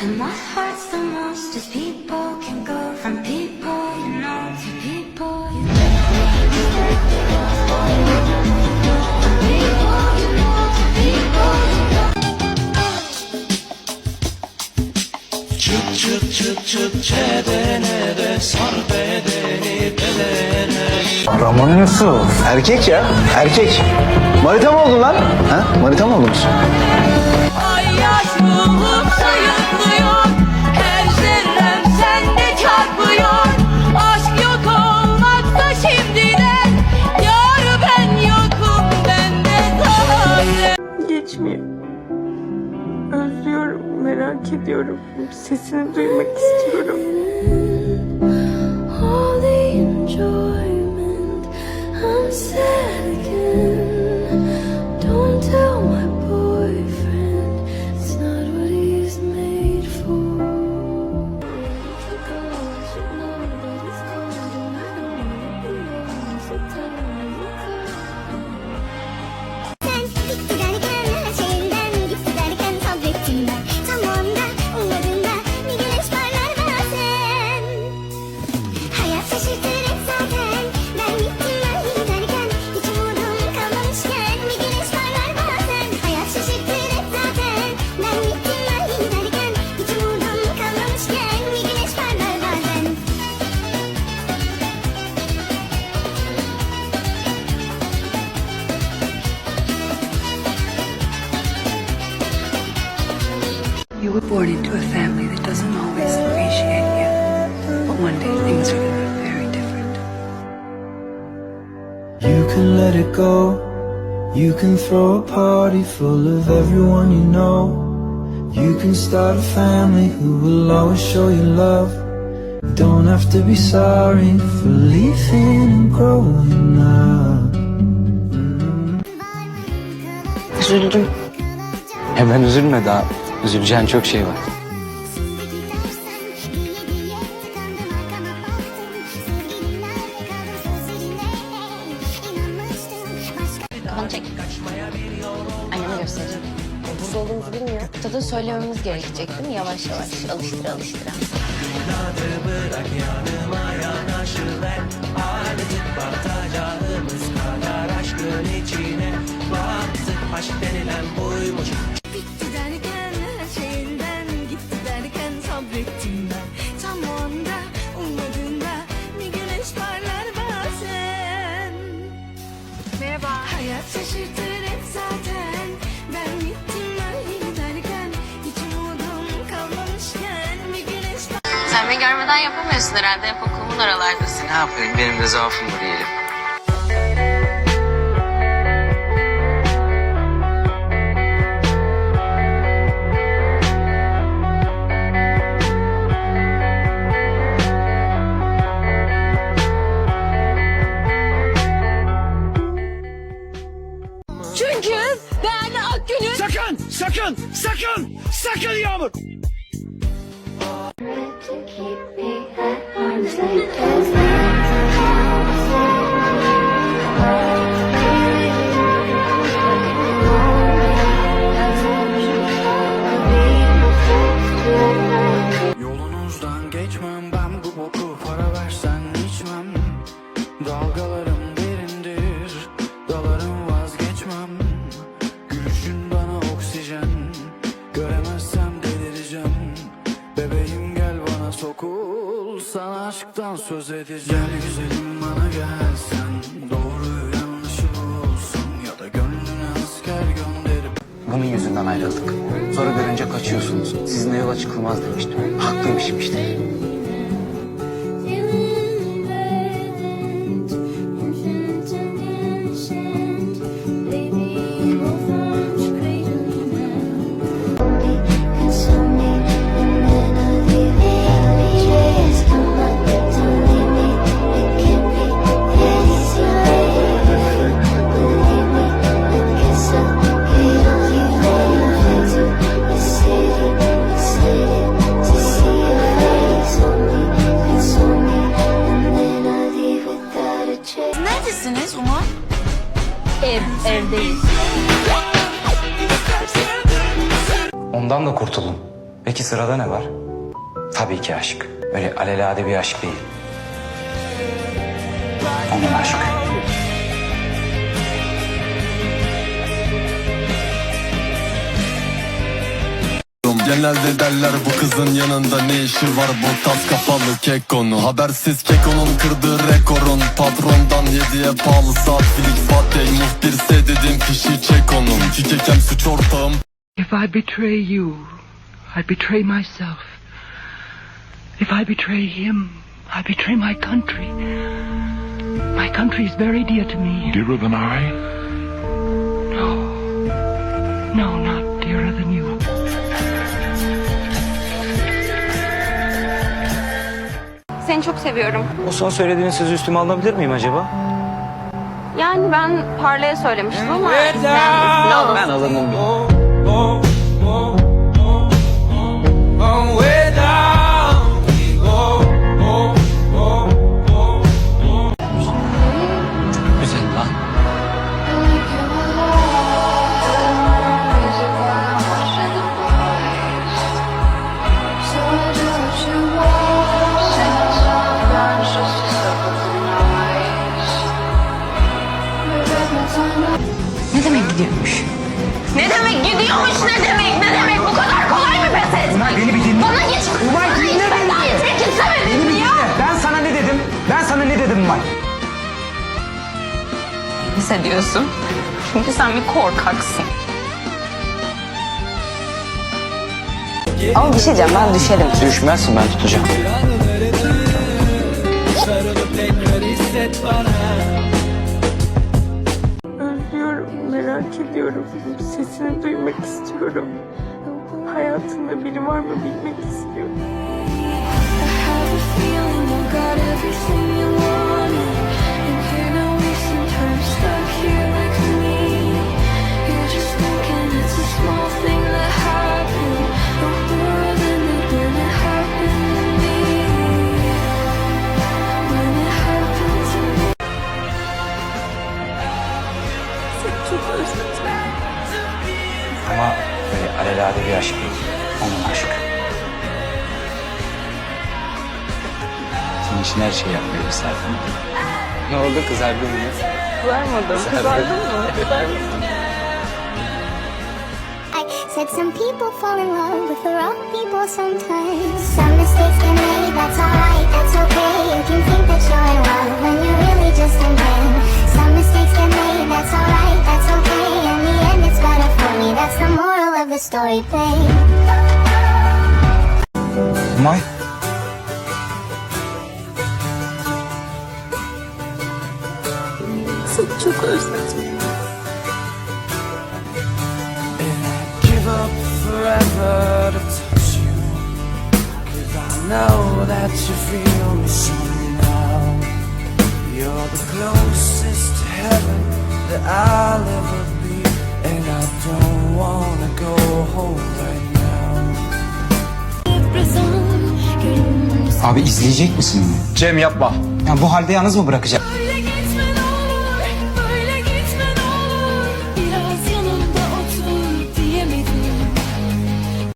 And what hurts the most is people can go from people you know to people you Çıt çıt çıt çıt çedene de sar bedeni bedene Ramon Yusuf. Erkek ya. Erkek. Manita mı oldun lan? Ha? Manita mı oldunuz? Ediyorum. Sesini duymak istiyorum. Born into a family that doesn't always appreciate you. But one day things are going to be very different. You can let it go. You can throw a party full of everyone you know. You can start a family who will always show you love. You don't have to be sorry for leaving and growing up. Üzüldüm. Hemen üzülme daha. Üzüleceğin çok şey var. Onu çek. Anneme göstereceğim. Burada olduğumuzu bilmiyor. Tadı söylememiz gerekecek değil mi? Yavaş yavaş alıştıra alıştıra. Bitti derken Beni görmeden yapamıyorsun herhalde. Hep okulumun aralardasın. Ne yapayım benim de zaafım bu diyelim. Çünkü ben Akgün'ün Sakın sakın sakın sakın Yağmur Thank you. Aşktan söz edeceğim Gel güzelim bana gel doğru yanlışı bulsun Ya da gönlüne asker gönderip Bunun yüzünden ayrıldık. Sonra görünce kaçıyorsunuz. Sizinle yola çıkılmaz demiştim. Haklıymışım işte. Ondan da kurtulun. Peki sırada ne var? Tabii ki aşk. Öyle alelade bir aşk değil. Onun aşkı. Genelde derler bu kızın yanında ne işi var bu tas kafalı kekonu Habersiz kekonun kırdığı rekorun Patrondan hediye pahalı saat Filik Fatih muhbirse dedim fişi çek onun Çünkü kekem suç ortağım If I betray you, I betray myself. If I betray him, I betray my country. My country is very dear to me. Dearer than I No. No, not dearer than you. Seni çok seviyorum. O son söylediğin sözü üstüme alabilir miyim acaba? Yani ben Parla'ya söylemiştim ama yani alın. Ben alınım. Sana ne dedim May? Hissediyorsun. Çünkü sen bir korkaksın. Ama bir şey diyeceğim ben düşerim. Düşmezsin ben tutacağım. Özlüyorum, merak ediyorum. Sesini duymak istiyorum. Hayatında biri var mı bilmek istiyorum. Ama böyle alelade bir aşk değil. Onun aşkı. Senin için her şeyi yapmayı isterdim. Ne oldu kızardın mı? Kızarmadım. Kızardın mı? I said some people fall in love with the wrong people sometimes. Some mistakes get made, that's alright, that's okay. You can think that you're in love when you're really just in pain. Some mistakes get made, that's alright, that's okay. In the end, it's better for me. That's the moral of the story, babe. May. Çok özledim. Give up forever to touch you Cause I know that you feel me somehow You're the closest to heaven that I'll ever be And I don't wanna go home right now Abi izleyecek misin beni? Cem yapma. Ya bu halde yalnız mı bırakacak?